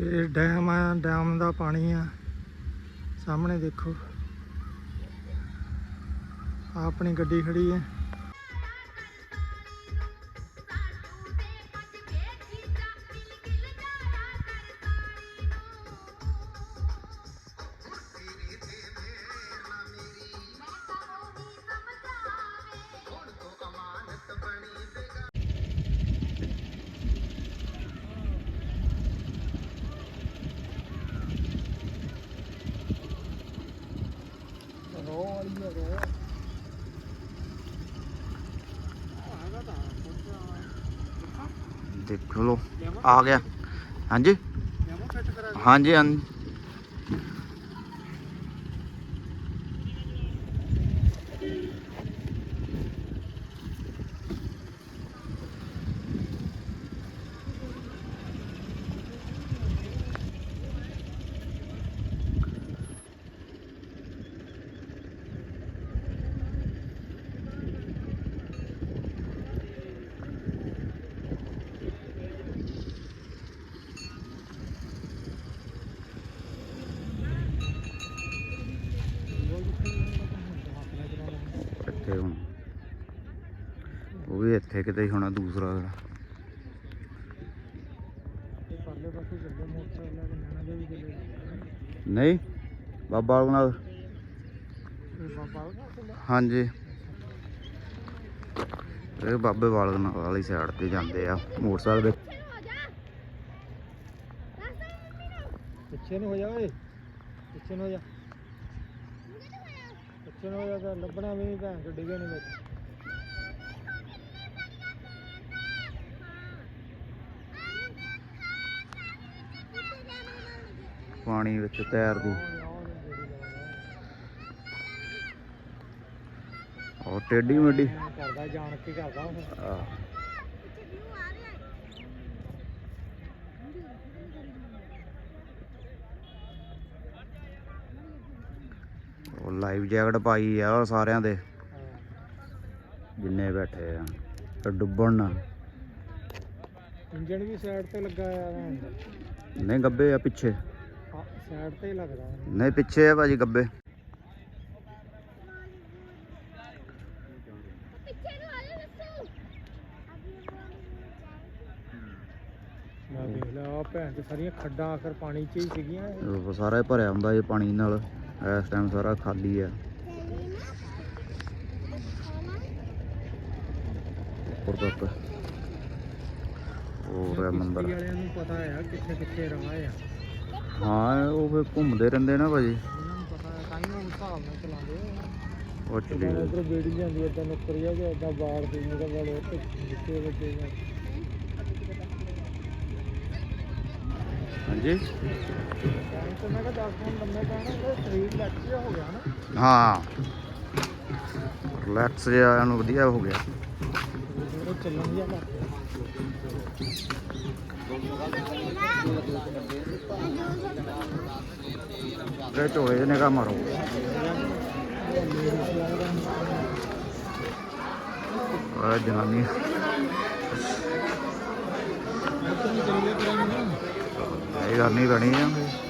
ਇਹ ਡੈਮ ਆ ਡੈਮ ਦਾ ਪਾਣੀ ਆ। ਸਾਹਮਣੇ ਦੇਖੋ। ਆਪਣੀ ਗੱਡੀ ਖੜੀ ਹੈ। ਰੋ ਵਾਲੀ ਹੈ ਰੋ ਦੇਖ ਲਓ ਆ ਗਿਆ। ਹਾਂਜੀ? ਹਾਂਜੀ ਹਾਂਜੀ ਇੱਥੇ ਹੁਣ ਉਹ ਵੀ ਇੱਥੇ ਕਿਤੇ ਹੀ ਹੋਣਾ ਦੂਸਰਾ ਚਲੇ ਨਹੀਂ ਬਾਬਾ ਚੱਲੇ ਹਾਂਜੀ। ਇਹ ਬਾਬੇ ਵਾਲ ਵਾਲੀ ਸਾਈਡ ਤੇ ਜਾਂਦੇ ਆ ਮੋਟਰਸਾਈਕਲ ਦੇ। ਪਿੱਛੇ ਨੂੰ ਹੋ ਜਾ ਓਏ। ਪਿੱਛੇ ਨੂੰ ਹੋ ਜਾ। ਪਿੱਛੇ ਨੂੰ ਹੋ ਜਾ ਲੱਭਣਾ ਵੀ ਨਹੀਂ ਭੈਣ ਚੋ ਡਿੱਗੇ ਨਹੀਂ ਪਾਣੀ ਵਿੱਚ ਤੈਰਦੀ ਉਹ ਟੇਢੀ ਮੇਢੀ। ਕਰਦਾ ਜਾਣ ਕੇ ਕਰਦਾ ਉਹ ਆਹ। ਉਹ ਲਾਈਵ ਜੈਕਟ ਪਾਈ ਆ ਸਾਰਿਆਂ ਦੇ। ਜਿੰਨੇ ਬੈਠੇ ਆ। ਤੇ ਡੁੱਬਣ ਨਾ। ਇੰਜਣ ਵੀ ਸਾਈਡ ਤੇ ਲੱਗਾ ਆ ਨਹੀਂ ਗੱਬੇ ਆ ਪਿੱਛੇ। ਸਾਈਡ ਤੇ ਹੀ ਲੱਗਦਾ ਇਹਨੂੰ। ਨਹੀਂ ਪਿੱਛੇ ਆ ਭਾਜੀ ਗੱਬੇ। ਮੈਂ ਦੇਖ ਲਿਆ ਆਹ ਭੈਣ ਤੇ ਸਾਰੀਆਂ ਖੱਡਾਂ ਆਖਰ ਪਾਣੀ 'ਚ ਹੀ ਸੀਗੀਆਂ ਉਹ ਸਾਰਾ ਹੀ ਭਰਿਆ ਹੁੰਦਾ ਇਹ ਪਾਣੀ ਨਾਲ। ਇਸ ਟਾਈਮ ਸਾਰਾ ਖਾਲੀ ਆ। ਉੱਪਰ ਤੱਕ ਉਹ ਹੈ ਮੰਦਰ ਕਿਸ਼ਤੀ ਵਾਲਿਆਂ ਨੂੰ ਪਤਾ ਆ ਕਿੱਥੇ ਕਿੱਥੇ ਰਾਹ ਆ। ਹਾਂ ਉਹ ਫਿਰ ਘੁੰਮਦੇ ਰਹਿੰਦੇ ਨਾ ਭਾਜੀ। ਉਹਨਾਂ ਨੂੰ ਪਤਾ ਹੈ ਤਾਂ ਹੀ ਉਹ ਉਸ ਹਿਸਾਬ ਨਾਲ ਚਲਾਉਂਦੇ ਆ। ਉਹ ਚਲੀ ਜਦੋਂ ਉਧਰ ਬੇੜੀ ਜਾਂਦੀ ਏਦਾਂ ਨੁੱਕਰੀ ਆ ਕਿ ਏਦਾਂ ਬਾੜ ਦੀ ਉਹਦੇ ਵਾਲੇ ਤੇ ਜਿੱਤੇ ਵੱਜੇ ਜਾਂ ਹਾਂਜੀ? ਟਾਈਮ ਤੇ ਮੈਂ ਕਿਹਾ 10 ਮਿੰਟ ਲੰਮੇ ਪੈਣਾ ਉਹਦਾ ਸਰੀਰ ਲੱਗ ਜਿਹਾ ਹੋ ਗਿਆ ਨਾ। ਹਾਂ। ਰਿਲੈਕਸ ਜਿਹਾ ਨੂੰ ਵਧੀਆ ਹੋ ਗਿਆ। ਉਹ ਚੱਲਣ ਜਿਹਾ ਲੱਗ ਮਾਰੋ। ਉਹ ਜਨਾਨੀ। ਇਹ ਕਰਨੀ ਪੈਣੀ ਆ।